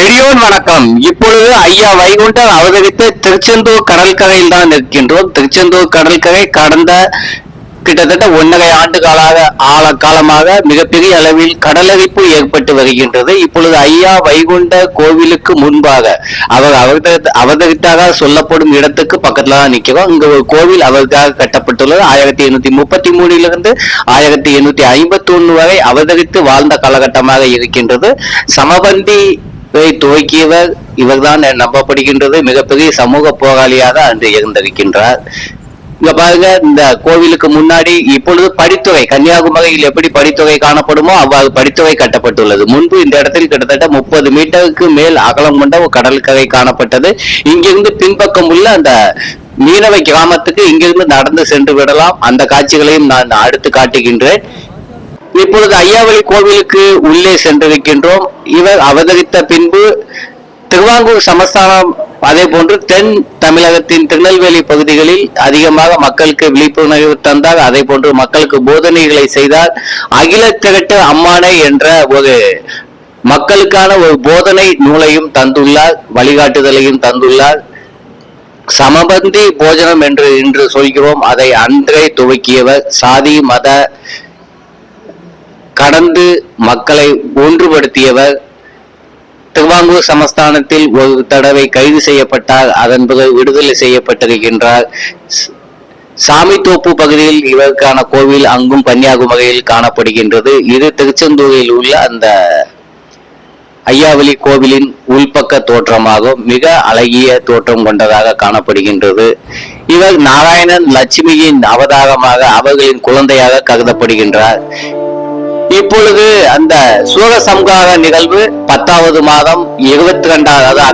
நெடியோன் வணக்கம். இப்பொழுது ஐயா வைகுண்டர் அவதரித்த திருச்செந்தூர் கடற்கரையில் தான் இருக்கின்றோம் திருச்செந்தூர் கடற்கரை கடந்த கிட்டத்தட்ட ஒன்றரை ஆண்டு காலாக ஆழ காலமாக மிகப்பெரிய அளவில் கடலரிப்பு ஏற்பட்டு வருகின்றது. இப்பொழுது ஐயா வைகுண்ட கோவிலுக்கு முன்பாக அவர் அவதரித்தாக சொல்லப்படும் இடத்துக்கு பக்கத்துல தான் நிற்கிறோம். இங்க ஒரு கோவில் அவருக்காக கட்டப்பட்டுள்ளது. ஆயிரத்தி எண்ணூத்தி முப்பத்தி மூணிலிருந்து ஆயிரத்தி எண்ணூத்தி ஐம்பத்தி ஒண்ணு வரை அவதரித்து வாழ்ந்த காலகட்டமாக இருக்கின்றது. சமபந்தி துவக்கியவர் இவர்தான் நம்பப்படுகின்றது. மிகப்பெரிய சமூக போராளியாக அன்று இருந்திருக்கின்றார் இங்க பாருங்க இந்த கோவிலுக்கு முன்னாடி இப்பொழுது படித்துறை கன்னியாகுமரியில் எப்படி படித்துறை காணப்படுமோ அவ்வாறு படித்துறை கட்டப்பட்டுள்ளது. முன்பு இந்த இடத்தில் கிட்டத்தட்ட முப்பது மீட்டருக்கு மேல் அகலம் கொண்ட ஒரு கடற்கரை காணப்பட்டது. இங்கிருந்து பின்பக்கம் உள்ள அந்த மீனவை கிராமத்துக்கு இங்கிருந்து நடந்து சென்று விடலாம். அந்த காட்சிகளையும் நான் அடுத்து காட்டுகின்றேன். இப்பொழுது ஐயாவளி கோவிலுக்கு உள்ளே சென்றிருக்கின்றோம். இவர் அவதரித்த பின்பு திருவாங்கூர் சமஸ்தானம் அதே போன்று தென் தமிழகத்தின் திருநெல்வேலி பகுதிகளில் அதிகமாக மக்களுக்கு விழிப்புணர்வு தந்தார். அதே போன்று மக்களுக்கு போதனைகளை செய்தார். அகில திரட்டு அம்மானை என்ற ஒரு மக்களுக்கான ஒரு போதனை நூலையும் தந்துள்ளார் வழிகாட்டுதலையும் தந்துள்ளார். சமபந்தி போஜனம் என்று இன்று சொல்கிறோம். அதை அன்றே துவக்கியவர் சாதி மத கடந்து மக்களை ஒன்றுபடுத்தியவர் திருவாங்கூர் சமஸ்தானத்தில் ஒரு தடவை கைது செய்யப்பட்டார். அதன் பிறகு விடுதலை செய்யப்பட்டிருக்கின்றார். சாமித்தோப்பு பகுதியில் இவருக்கான கோவில் அங்கும் கன்னியாகுமரியில் காணப்படுகின்றது. இது திருச்செந்தூரில் உள்ள அந்த ஐயாவளி கோவிலின் உள்பக்க தோற்றமாகும். மிக அழகிய தோற்றம் கொண்டதாக காணப்படுகின்றது. இவர் நாராயணன் லட்சுமியின் அவதாரமாக அவர்களின் குழந்தையாக கருதப்படுகின்றார். இப்பொழுது அந்த சூரசம்ஹார நிகழ்வு பத்தாவது மாதம் இருபத்தி ரெண்டாவது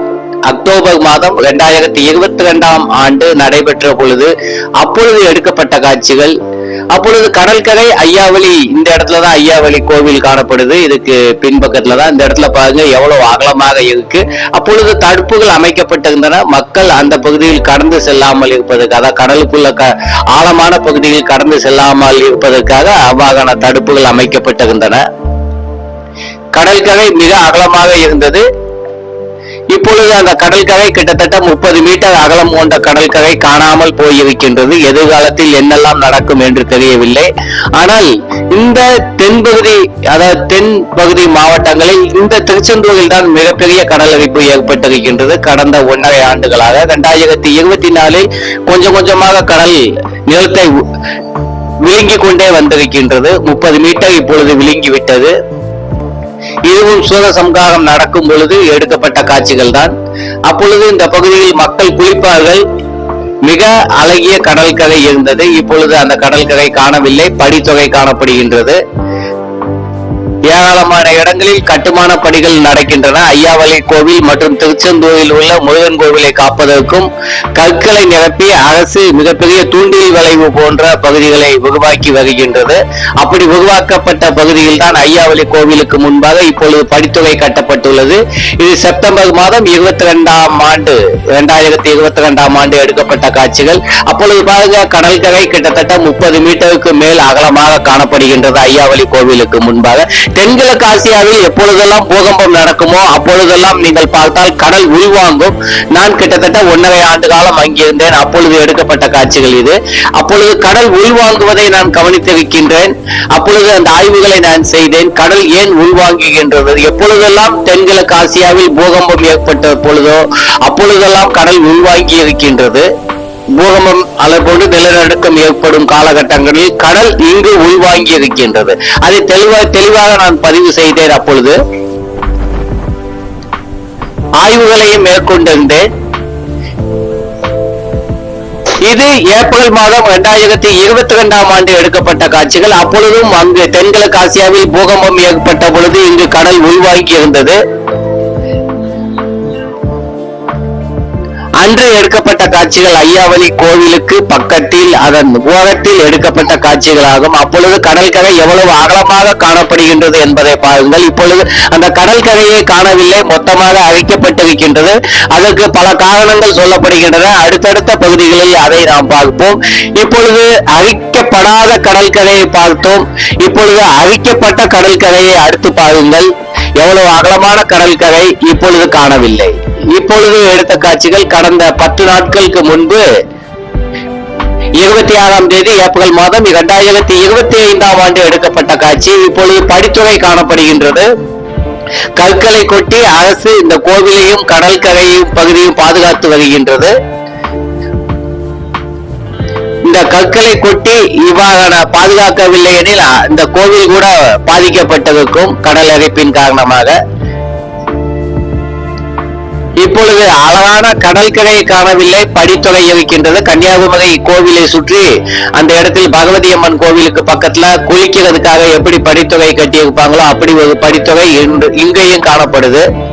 அக்டோபர் மாதம் இரண்டாயிரத்தி இருபத்தி ரெண்டாம் ஆண்டு நடைபெற்ற பொழுது அப்பொழுது எடுக்கப்பட்ட காட்சிகள் அப்பொழுது கடற்கரை ஐயாவளி இந்த இடத்துல தான் ஐயாவளி கோவில் காணப்படுது. இதுக்கு பின்பக்கத்துல தான் இந்த இடத்துல பாருங்க எவ்வளவு அகலமாக இருக்கு. அப்பொழுது தடுப்புகள் அமைக்கப்பட்டிருந்தன. மக்கள் அந்த பகுதியில் கடந்து செல்லாமல் இருப்பதற்கு அதாவது கடலுக்குள்ள க ஆழமான பகுதியில் கடந்து செல்லாமல் இருப்பதற்காக அவ்வாறான தடுப்புகள் அமைக்கப்பட்டிருந்தன. கடற்கரை மிக அகலமாக இருந்தது. இப்பொழுது அந்த கடற்கரை கிட்டத்தட்ட முப்பது மீட்டர் அகலம் கொண்ட கடற்கரை காணாமல் போயிருக்கின்றது. எதிர்காலத்தில் என்னெல்லாம் நடக்கும் என்று தெரியவில்லை. ஆனால் இந்த தென்பகுதி அதாவது தென் பகுதி மாவட்டங்களில் இந்த திருச்செந்தூரில் தான் மிகப்பெரிய கடலரிப்பு ஏற்பட்டிருக்கின்றது. கடந்த ஒன்றரை ஆண்டுகளாக இரண்டாயிரத்தி இருபத்தி நாலில் கொஞ்சம் கொஞ்சமாக கடல் நிலத்தை விழுங்கிக் கொண்டே வந்திருக்கின்றது. முப்பது மீட்டர் இப்பொழுது விழுங்கிவிட்டது. இதுவும் சூரசம்காரம் நடக்கும் பொழுது எடுக்கப்பட்ட காட்சிகள் தான் அப்பொழுது இந்த பகுதியில் மக்கள் குளிப்பார்கள். மிக அழகிய கடற்கரை இருந்தது. இப்பொழுது அந்த கடற்கரை காணவில்லை. படித்தொகை காணப்படுகின்றது. ஏராளமான இடங்களில் கட்டுமான பணிகள் நடக்கின்றன. ஐயாவளை கோவில் மற்றும் திருச்செந்தூரில் உள்ள முருகன் கோவிலை காப்பதற்கும் கற்களை நிரப்பி அரசு மிகப்பெரிய தூண்டில் வளைவு போன்ற பகுதிகளை உருவாக்கி வருகின்றது. அப்படி உருவாக்கப்பட்ட பகுதியில் தான் ஐயாவளி கோவிலுக்கு முன்பாக இப்பொழுது படித்துறை கட்டப்பட்டுள்ளது. இது செப்டம்பர் மாதம் இருபத்தி ரெண்டாம் ஆண்டு இரண்டாயிரத்தி இருபத்தி ரெண்டாம் ஆண்டு எடுக்கப்பட்ட காட்சிகள். அப்பொழுது பாருங்க கடற்கரை கிட்டத்தட்ட முப்பது மீட்டருக்கு மேல் அகலமாக காணப்படுகின்றது ஐயாவளி கோவிலுக்கு முன்பாக. தென்கிழக்கு ஆசியாவில் எப்பொழுதெல்லாம் பூகம்பம் நடக்குமோ அப்பொழுதெல்லாம் நீங்கள் பார்த்தால் கடல் உள்வாங்கும். நான் கிட்டத்தட்ட ஒன்றரை ஆண்டு காலம் அங்கிருந்தேன். அப்பொழுது எடுக்கப்பட்ட காட்சிகள் இது. அப்பொழுது கடல் உள்வாங்குவதை நான் கவனித்திருக்கின்றேன். அப்பொழுது அந்த ஆய்வுகளை நான் செய்தேன். கடல் ஏன் உள்வாங்குகின்றது? எப்பொழுதெல்லாம் தென்கிழக்கு ஆசியாவில் பூகம்பம் ஏற்பட்ட பொழுதோ அப்பொழுதெல்லாம் கடல் உள்வாங்கி இருக்கின்றது பூகம்பம் அல்லது நிலநடுக்கம் ஏற்படும் காலகட்டங்களில் கடல் இங்கு உள்வாங்கி இருக்கின்றது அதை தெளிவா தெளிவாக நான் பதிவு செய்தேன் அப்பொழுது. ஆய்வுகளையும் மேற்கொண்டிருந்தேன். இது ஏப்ரல் மாதம் இரண்டாயிரத்தி இருபத்தி ரெண்டாம் ஆண்டு எடுக்கப்பட்ட காட்சிகள். அப்பொழுதும் அங்கு தென்கிழக்கு ஆசியாவில் பூகம்பம் ஏற்பட்ட பொழுது இங்கு கடல் உள்வாங்கி இருந்தது அன்று எடுக்கப்பட்ட காட்சிகள் ஐயாவளி கோவிலுக்கு பக்கத்தில் அதன் ஓரத்தில் எடுக்கப்பட்ட காட்சிகளாகும். அப்பொழுது கடற்கரை எவ்வளவு அகலமாக காணப்படுகின்றது என்பதை பாருங்கள். இப்பொழுது அந்த கடற்கரையை காணவில்லை மொத்தமாக அழிக்கப்பட்டிருக்கின்றது. அதற்கு பல காரணங்கள் சொல்லப்படுகின்றன. அடுத்தடுத்த பகுதிகளில் அதை நாம் பார்ப்போம். இப்பொழுது அழிக்கப்படாத கடற்கரையை பார்த்தோம். இப்பொழுது அழிக்கப்பட்ட கடற்கரையை அடுத்து பாருங்கள். எவ்வளவு அகலமான கடற்கரை இப்பொழுது காணவில்லை. இப்பொழுது எடுத்த காட்சிகள் கடந்த பத்து நாட்களுக்கு முன்பு இருபத்தி ஆறாம் தேதி ஏப்ரல் மாதம் இரண்டாயிரத்தி இருபத்தி ஐந்தாம் ஆண்டு எடுக்கப்பட்ட காட்சி. இப்பொழுது படித்துறை காணப்படுகின்றது. கற்களை கொட்டி அரசு இந்த கோவிலையும் கடற்கரையும் பகுதியும் பாதுகாத்து வருகின்றது. இந்த கற்களை கொட்டி இவ்வாறான பாதுகாக்கவில்லை எனில் இந்த கோவில் கூட பாதிக்கப்பட்டிருக்கும் கடல் அரிப்பின் காரணமாக. இப்பொழுது அழகான கடற்கரையை காணவில்லை படித்துறை இருக்கின்றது கன்னியாகுமரி கோவிலை சுற்றி அந்த இடத்தில் பகவதி அம்மன் கோவிலுக்கு பக்கத்துல குளிக்கிறதுக்காக எப்படி படித்தொகை கட்டியிருப்பாங்களோ அப்படி ஒரு படித்தொகை இன்று- இங்கேயும் காணப்படுது.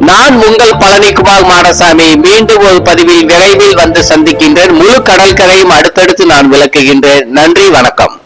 நான் உங்கள் பழனிக்குமார் மாடசாமி மீண்டும் ஒரு பதிவில் விரைவில் வந்து சந்திக்கின்றேன். முழு கடற்கரையும் அடுத்தடுத்து நான் விளக்குகின்றேன். நன்றி வணக்கம்.